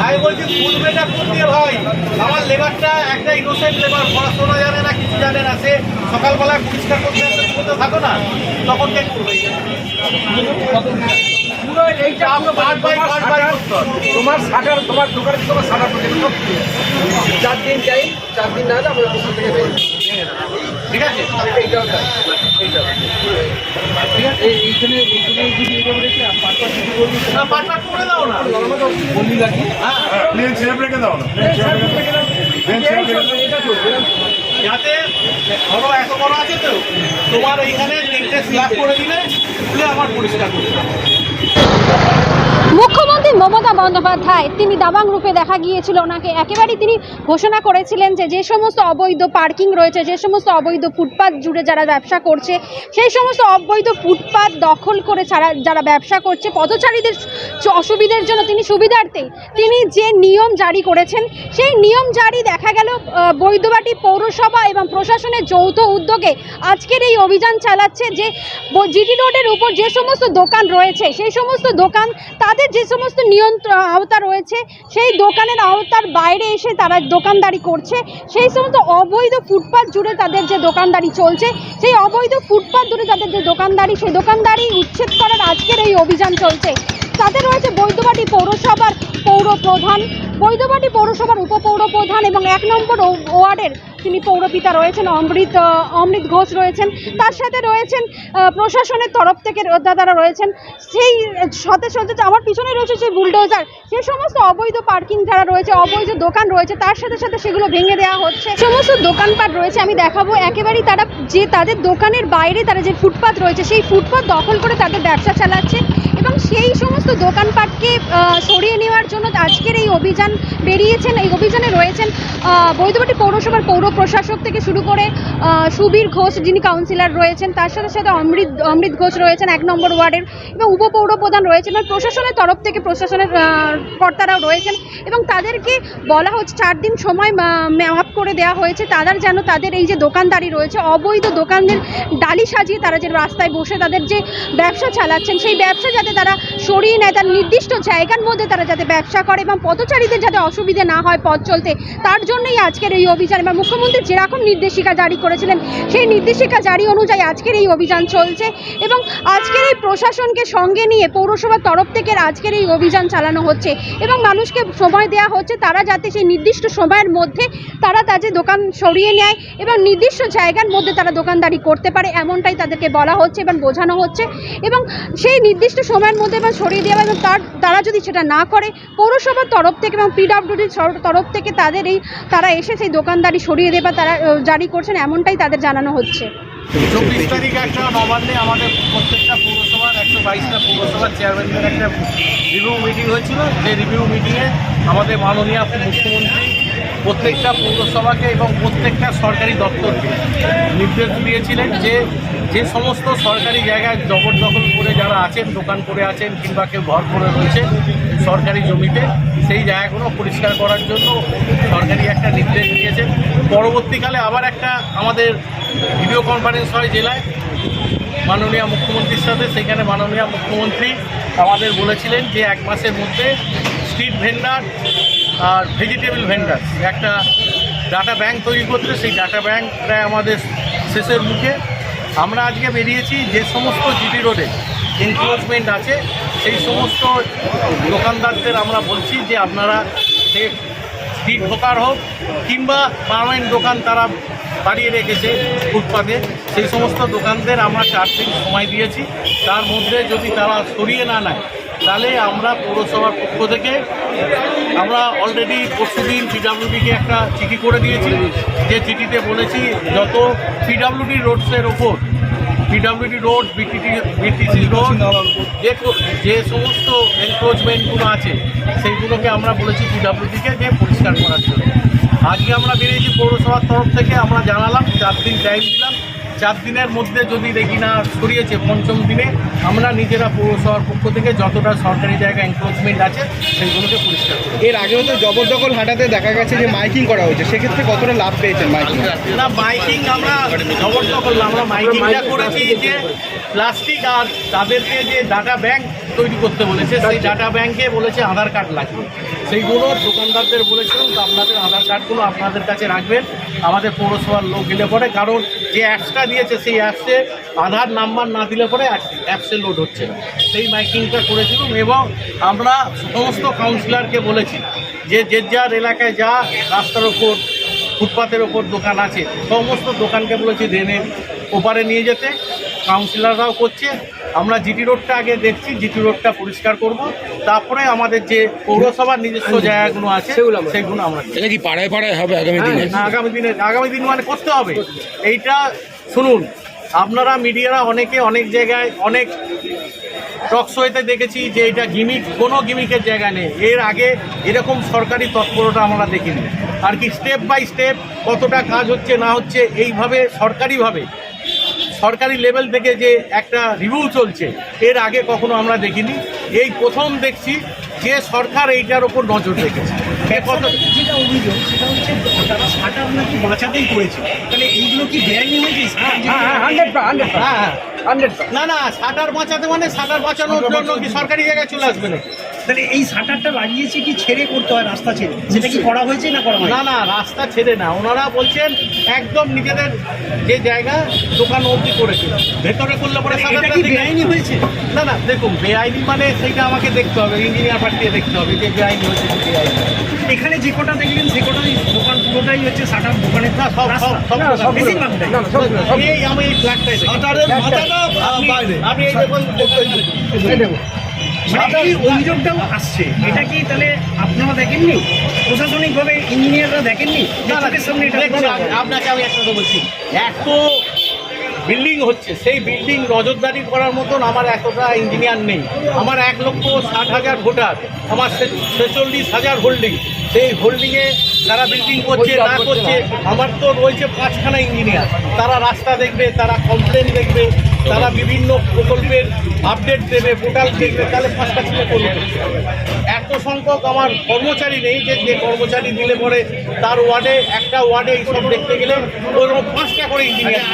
আমি বলছি ভাই। আমার লেবারটা একটা ইনোসেন্ট লেবার পড়াশোনা জানে না সকালবেলায় পরিষ্কার করতে আসে তুমি তো থাকো না তখন কে করবে? করতে তোমার শাটার তোমার দোকানে তোমার পর্যন্ত চার দিন যাই চার দিন না হলে আমরা ওখান থেকে ঠিক আছে? এইটাও এইটাও। এই এইখানে এইখানে যদি না পার্ট পার্ট করে দাও না। বললি নাকি? হ্যাঁ। প্লেন সেফ রেখে দাও। না প্লেন সেফ রেখে দাও প্লেন সেফ রেখে দাও এটা চলবে যাতে ধরো এত বড় আছে তো, তোমার এইখানে তিনটে স্ল্যাব করে দিলে খুলে আমার পরিষ্কার করতে মুখ্যমন্ত্রী মমতা বন্দ্যোপাধ্যায়, তিনি দাবাং রূপে দেখা গিয়েছিল। ওনাকে একেবারেই তিনি ঘোষণা করেছিলেন যে যে সমস্ত অবৈধ পার্কিং রয়েছে, যে সমস্ত অবৈধ ফুটপাত জুড়ে যারা ব্যবসা করছে, সেই সমস্ত অবৈধ ফুটপাত দখল করে ছাড়া যারা ব্যবসা করছে, পথচারীদের অসুবিধার জন্য তিনি সুবিধার্থে তিনি যে নিয়ম জারি করেছেন, সেই নিয়ম জারি দেখা গেল বৈদ্যবাটি পৌরসভা এবং প্রশাসনের যৌথ উদ্যোগে আজকের এই অভিযান চালাচ্ছে যে জিটি রোডের উপর যে সমস্ত দোকান রয়েছে, সেই সমস্ত দোকান তাদের যে সমস্ত নিয়ন্ত্রণ আওতা রয়েছে, সেই দোকানের আওতার বাইরে এসে তারা দোকানদারি করছে। সেই সমস্ত অবৈধ ফুটপাত জুড়ে তাদের যে দোকানদারি চলছে, সেই অবৈধ ফুটপাত জুড়ে তাদের যে দোকানদারি, সেই দোকানদারি উচ্ছেদ করার আজকের এই অভিযান চলছে। তাদের রয়েছে বৈদ্যবাটি পৌরসভার পৌর প্রধান বৈদ্যবাটি পৌরসভার উপপৌর প্রধান এবং এক নম্বর ওয়ার্ডের তিনি পৌরপিতা রয়েছেন, অমৃত অমৃত ঘোষ রয়েছেন। তার সাথে রয়েছেন প্রশাসনের তরফ থেকে দাদারা রয়েছেন। সেই সাথে সাথে আমার পিছনে রয়েছে সেই বুলডোজার সেই সমস্ত অবৈধ পার্কিং যারা রয়েছে, অবৈধ দোকান রয়েছে, তার সাথে সাথে সেগুলো ভেঙে দেওয়া হচ্ছে। সমস্ত দোকানপাট রয়েছে, আমি দেখাবো, একেবারেই তারা যে তাদের দোকানের বাইরে তারা যে ফুটপাত রয়েছে, সেই ফুটপাত দখল করে তাদের ব্যবসা চালাচ্ছে এবং সেই সমস্ত দোকানপাটকে সরিয়ে নেওয়ার জন্য আজকের এই অভিযান বেরিয়েছেন, এই অভিযানে রয়েছেন বৈদ্যবাটি পৌরসভার পৌর প্রশাসক থেকে শুরু করে সুবীর ঘোষ যিনি কাউন্সিলর রয়েছেন, তার সাথে সাথে অমৃত অমৃত ঘোষ রয়েছেন এক নম্বর ওয়ার্ডের এবং উপপৌর প্রধান রয়েছেন এবং প্রশাসনের তরফ থেকে প্রশাসনের কর্তারাও রয়েছেন এবং তাদেরকে বলা হচ্ছে চার দিন সময় ম্যাপ করে দেওয়া হয়েছে। তাদের যেন তাদের এই যে দোকানদারি রয়েছে, অবৈধ দোকানদের ডালি সাজিয়ে তারা যে রাস্তায় বসে তাদের যে ব্যবসা চালাচ্ছেন, সেই ব্যবসা যাতে তারা সরিয়ে নেয়, তার নির্দিষ্ট জায়গার মধ্যে তারা যাতে ব্যবসা করে এবং পথচারীদের যাতে অসুবিধে না হয় পথ চলতে। তার জন্যই আজকের এই অভিযান এবং মুখ্যমন্ত্রী যেরকম নির্দেশিকা জারি করেছিলেন, সেই নির্দেশিকা জারি অনুযায়ী আজকের এই অভিযান চলছে এবং আজকের এই প্রশাসনকে সঙ্গে নিয়ে পৌরসভার তরফ থেকে আজকের এই অভিযান চালানো হচ্ছে এবং মানুষকে সময় দেওয়া হচ্ছে তারা যাতে সেই নির্দিষ্ট সময়ের মধ্যে তারা তাদের দোকান সরিয়ে নেয় এবং নির্দিষ্ট জায়গার মধ্যে তারা দোকানদারি করতে পারে এমনটাই তাদেরকে বলা হচ্ছে এবং বোঝানো হচ্ছে এবং সেই নির্দিষ্ট সময়ের মধ্যে এবং সরিয়ে দেওয়া এবং তার, তারা যদি সেটা না করে, পৌরসভার তরফ থেকে এবং পিডাব্লিউডির তরফ থেকে তাদের এই, তারা এসে সেই দোকানদারি সরিয়ে দেবা তারা জারি করছেন এমনটাই তাদের জানানো হচ্ছে। চব্বিশ তারিখ একটা নবান্নে আমাদের প্রত্যেকটা পৌরসভার, একশো বাইশটা পৌরসভার চেয়ারম্যানদের একটা রিভিউ মিটিং হয়েছিল। যে রিভিউ মিটিংয়ে আমাদের মাননীয় মুখ্যমন্ত্রী প্রত্যেকটা পৌরসভাকে এবং প্রত্যেকটা সরকারি দপ্তরকে নির্দেশ দিয়েছিলেন যে যে সমস্ত সরকারি জায়গায় জবরদখল করে যারা আছেন, দোকান করে আছেন কিংবা কেউ ঘর করে রয়েছে সরকারি জমিতে সেই জায়গাগুলো পরিষ্কার করার জন্য সরকারি একটা নির্দেশ দিয়েছেন পরবর্তীকালে আবার একটা আমাদের ভিডিও কনফারেন্স হয় জেলায়। মাননীয় মুখ্যমন্ত্রীর সাথে, সেখানে মাননীয় মুখ্যমন্ত্রী আমাদের বলেছিলেন যে এক মাসের মধ্যে স্ট্রিট ভেন্ডার আর ভেজিটেবল ভেন্ডার একটা ডাটা ব্যাংক তৈরি করতে, সেই ডাটা ব্যাংক প্রায় আমাদের শেষের মুখে। আমরা আজকে বেরিয়েছি যে সমস্ত জিটি রোডে এনক্রোচমেন্ট আছে, সেই সমস্ত দোকানদারদের আমরা বলছি যে আপনারা সে স্ট্রিট হোকার হোক কিংবা পারমানেন্ট দোকান তারা বাড়িয়ে রেখেছে ফুটপাতে, সেই সমস্ত দোকানদের আমরা চার দিন সময় দিয়েছি। তার মধ্যে যদি তারা সরিয়ে না নেয়, তাহলে আমরা পৌরসভার পক্ষ থেকে আমরা অলরেডি পরশুদিন পিডাব্লিউডিকে একটা চিঠি করে দিয়েছি। যে চিঠিতে বলেছি, যত পিডাব্লিউডি রোডসের ওপর PWD road BTT BTC road যে যে সমস্ত এনক্রোচমেন্টগুলো আছে, সেইগুলোকে আমরা বলেছি পিডাব্লিউডিকে যে পরিষ্কার করার জন্য। আজকে আমরা বেরিয়েছি পৌরসভার তরফ থেকে, আমরা জানালাম, চার দিন টাইম দিলাম। চার দিনের মধ্যে যদি দেখি না সরিয়েছে পঞ্চম দিনে আমরা নিজেরা পৌরসভার পক্ষ থেকে যতটা সরকারি জায়গা এনক্রোচমেন্ট আছে সেইগুলোকে পরিষ্কার করি এর আগেও তো জবরদখল হাটাতে দেখা গেছে যে মাইকিং করা হয়েছে সেক্ষেত্রে কতটা লাভ পেয়েছেন মাইকিং? না মাইকিং আমরা জবরদখল আমরা মাইকিংটা করেছি যে প্লাস্টিক আর তাদেরকে যে ডাটা ব্যাংক তৈরি করতে বলেছে সেই ডাটা ব্যাংকে বলেছে আধার কার্ড লাগবে। সেইগুলো দোকানদারদের বলেছিলাম, তো আপনাদের আধার কার্ডগুলো আপনাদের কাছে রাখবেন। আমাদের পৌরসভার লোক এলে পরে, কারণ যে অ্যাপসটা দিয়েছে, সেই অ্যাপসে আধার নাম্বার না দিলে পরে অ্যাপসে লোড হচ্ছে না। সেই মাইকিংটা করেছিলাম এবং আমরা সমস্ত কাউন্সিলরকে বলেছি যে যে যার এলাকায় যা রাস্তার ওপর, ফুটপাতের ওপর দোকান আছে, সমস্ত দোকানকে বলেছি ড্রেনের ওপারে নিয়ে যেতে। কাউন্সিলররাও করছে আমরা জিটি রোডটা আগে দেখছি জিটি রোডটা পরিষ্কার করব। তারপরে আমাদের যে পৌরসভার নিজস্ব জায়গাগুলো আছে সেগুলো আমরা- সেগুলো আমরা এটা কি পাড়ায় পাড়ায় হবে আগামী দিনে? আগামী দিনে আগামী দিন মানে করতে হবে। এইটা শুনুন আপনারা মিডিয়ারা অনেকে অনেক জায়গায় অনেক টক শোতে দেখেছি যে এটা গিমিক কোনো গিমিকের জায়গা নেই। এর আগে এরকম সরকারি তৎপরতা আমরা দেখিনি। আর কি স্টেপ বাই স্টেপ কতটা কাজ হচ্ছে না হচ্ছে এইভাবে সরকারিভাবে সরকারি লেভেল থেকে যে একটা রিভিউ চলছে এর আগে কখনো আমরা দেখিনি। এই প্রথম দেখছি যে সরকার এইটার ওপর নজর রেখেছে। যেটা অভিযোগ সেটা হচ্ছে তারা শাটার নাকি বাঁচাতেই করেছে। তাহলে এইগুলো কি বেআইনি হয়েছে? হ্যাঁ হ্যাঁ হ্যাঁ না না সাঁটার বাঁচাতে মানে সাঁটার বাঁচানোর জন্য কি সরকারি জায়গায় চলে আসবে না তাহলে এই শাটারটা লাগিয়েছে কি ছেড়ে করতে হয় রাস্তা ছেড়ে? সেটা কি করা হয়েছে না করা হয় না না রাস্তা ছেড়ে না। ওনারা বলছেন একদম নিজেদের যে জায়গা দোকান অবধি করেছে। ভেতরে করলে পরে এটা সাঁটারটা কি থেকে- বেআইনি হয়েছে? না না দেখুন বেআইনি মানে সেইটা আমাকে দেখতে হবে ইঞ্জিনিয়ার পাঠিয়ে দেখতে হবে যে বেআইনি হয়েছে বেআইনি। এখানে যে কটা দেখলেন সে কটাই দোকান পুরোটাই হচ্ছে শাটার দোকানের না সব সব সব এই আমি এই ফ্ল্যাটটাই বাইরে। আপনি এই দেখুন। এই মানে এই অভিযোগটাও আসছে? এটা কি তাহলে আপনারা দেখেননি? প্রশাসনিকভাবে ইঞ্জিনিয়াররা দেখেননি? সামনে আপনাকে আমি একটা কথা বলছি। এত বিল্ডিং হচ্ছে সেই বিল্ডিং নজরদারি করার মতন আমার এতটা ইঞ্জিনিয়ার নেই। আমার এক লক্ষ ষাট হাজার ভোটার আমার ছেচল্লিশ হাজার হোল্ডিং সেই হোল্ডিংয়ে তারা বিল্ডিং করছে না করছে আমার তো রয়েছে পাঁচখানা ইঞ্জিনিয়ার তারা রাস্তা দেখবে তারা কমপ্লেন দেখবে তারা বিভিন্ন প্রকল্পের আপডেট দেবে পোর্টাল দেখবে তাহলে ছেলে করবে। এত সংখ্যক আমার কর্মচারী নেই যে যে কর্মচারী দিলে পরে তার ওয়ার্ডে একটা ওয়ার্ডে এইসব দেখতে গেলে ওরকম পাঁচটা করে ইঞ্জিনিয়ার